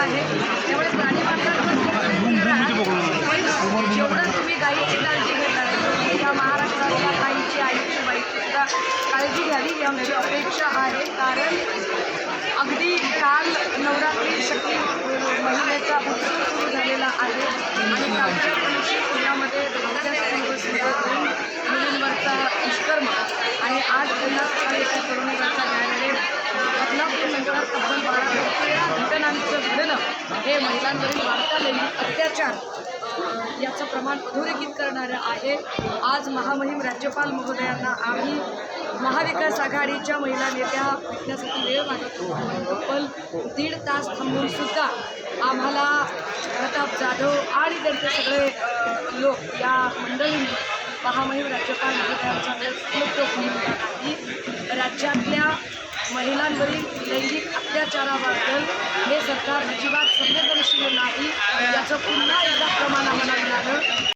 त्यामुळे प्राणी जेवढं तुम्ही गायीची काळजी घेताय या महाराष्ट्रातल्या गायीची आईची बाईची सुद्धा काळजी घ्यावी ही आमची अपेक्षा आहे. कारण अगदी काल नवरात्री शक्ती महिन्याचा उत्सव सुरू झालेला आहे. आणि कालच्या दिवशी पुण्यामध्ये करून मुलींवरचा दुष्कर्म आणि आज पुन्हा सकाळी एका तरुणीवरचा न्यायालय. तब्बल बारा वेळा घटनांचं घडलं हे महिलांवरील वाढता लैंगिक अत्याचार याचं प्रमाण अधोरेखित करणारं आहे. आज महामहिम राज्यपाल महोदयांना आम्ही महाविकास आघाडीच्या महिला नेत्या भेटण्यासाठी वेळ मागत पण तब्बल दीड तास थांबून सुद्धा आम्हाला प्रताप जाधव आणि त्यांचे सगळे लोक या मंडळींनी महामहिम राज्यपाल महोदयांचा वेळ उपलब्ध होऊन नाही. राज्यातल्या महिलांवरील लैंगिक अत्याचाराबद्दल हे सरकार अजिबात संवेदनशील नाही याचं पुन्हा एकदा प्रमाण आम्हाला मिळालं